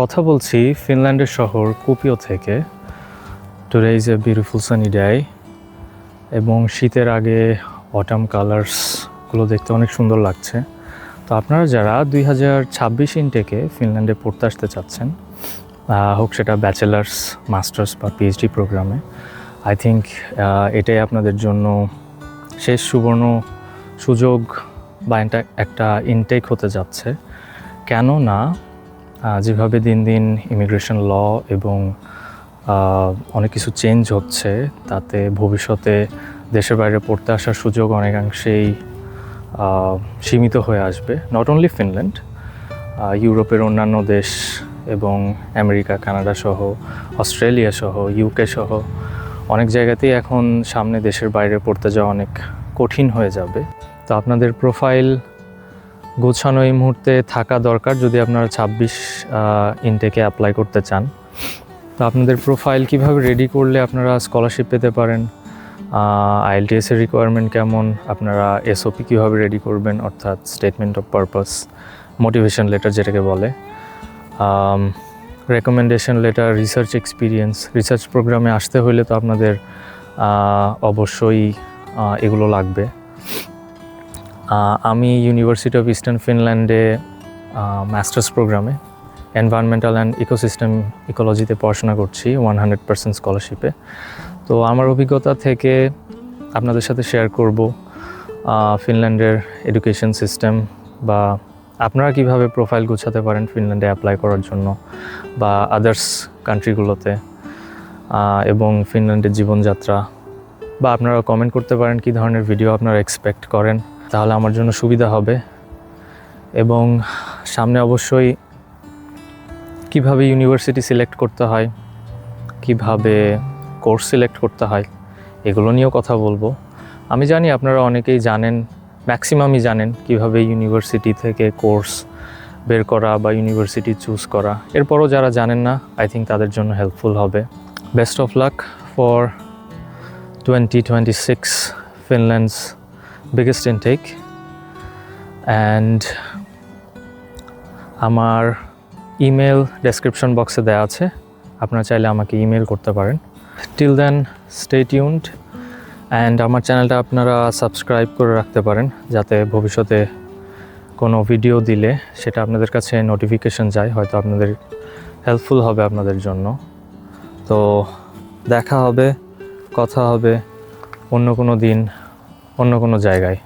কথা বলছি ফিনল্যান্ডের শহর কুপিও থেকে। Today is a beautiful sunny day এবং শীতের আগে অটাম কালার্সগুলো দেখতে অনেক সুন্দর লাগছে। তো আপনারা যারা দুই হাজার ছাব্বিশ ইনটেকে ফিনল্যান্ডে পড়তে আসতে চাচ্ছেন হোক সেটা ব্যাচেলার্স, মাস্টার্স বা পিএইচডি প্রোগ্রামে আই থিঙ্ক এটাই আপনাদের জন্য শেষ সুবর্ণ সুযোগ বা একটা ইনটেক হতে যাচ্ছে। কেননা যেভাবে দিন দিন ইমিগ্রেশন ল এবং অনেক কিছু চেঞ্জ হচ্ছে, তাতে ভবিষ্যতে দেশের বাইরে পড়তে আসার সুযোগ অনেকাংশেই সীমিত হয়ে আসবে। নট অনলি ফিনল্যান্ড ইউরোপের অন্যান্য দেশ এবং আমেরিকা, কানাডা সহ, অস্ট্রেলিয়া সহ ইউকে সহ, অনেক জায়গাতেই এখন সামনে দেশের বাইরে পড়তে যাওয়া অনেক কঠিন হয়ে যাবে। তো আপনাদের প্রোফাইল গোছানো এই মুহূর্তে থাকা দরকার যদি আপনারা ছাব্বিশ ইনটেকে অ্যাপ্লাই করতে চান। তো আপনাদের প্রোফাইল কীভাবে রেডি করলে আপনারা স্কলারশিপ পেতে পারেন? আইএলটিএস এর রিকোয়ারমেন্ট কেমন? আপনারা এসওপি কীভাবে রেডি করবেন? অর্থাৎ statement of purpose motivation letter যেটাকে বলে। Recommendation letter research experience research প্রোগ্রামে আসতে হলে তো আপনাদের অবশ্যই এগুলো লাগবে। আমি ইউনিভার্সিটি অফ ইস্টার্ন ফিনল্যান্ডে মাস্টার্স প্রোগ্রামে এনভায়রনমেন্টাল অ্যান্ড ইকোসিস্টেম ইকোলজিতে পড়াশোনা করছি ওয়ান হান্ড্রেড পার্সেন্ট স্কলারশিপে তো আমার অভিজ্ঞতা থেকে আপনাদের সাথে শেয়ার করব ফিনল্যান্ডের এডুকেশন সিস্টেম বা আপনারা কীভাবে প্রোফাইল গোছাতে পারেন ফিনল্যান্ডে অ্যাপ্লাই করার জন্য বা আদার্স কান্ট্রিগুলোতে এবং ফিনল্যান্ডের জীবনযাত্রা। বা আপনারা কমেন্ট করতে পারেন কী ধরনের ভিডিও আপনারা এক্সপেক্ট করেন। তাহলে আমার জন্য সুবিধা হবে। এবং সামনে অবশ্যই কীভাবে ইউনিভার্সিটি সিলেক্ট করতে হয়, কীভাবে কোর্স সিলেক্ট করতে হয়, এগুলো নিয়েও কথা বলব। আমি জানি আপনারা অনেকেই জানেন ম্যাক্সিমামই জানেন কীভাবে ইউনিভার্সিটি থেকে কোর্স বের করা বা ইউনিভার্সিটি চুজ করা। এরপরও যারা জানেন না আই থিঙ্ক তাদের জন্য হেল্পফুল হবে। Best of luck for twenty twenty six Finland's biggest intake and আমার ইমেল ডেসক্রিপশন বক্সে দেওয়া আছে। আপনারা চাইলে আমাকে ইমেল করতে পারেন। Till then stay tuned and আমার চ্যানেলটা আপনারা সাবস্ক্রাইব করে রাখতে পারেন, যাতে ভবিষ্যতে কোনো ভিডিও দিলে সেটা আপনাদের কাছে নোটিফিকেশন যায়, হয়তো আপনাদের হেল্পফুল হবে আপনাদের জন্য। তো দেখা হবে, কথা হবে, অন্য কোনো দিন। অন্য কোনো জায়গায়।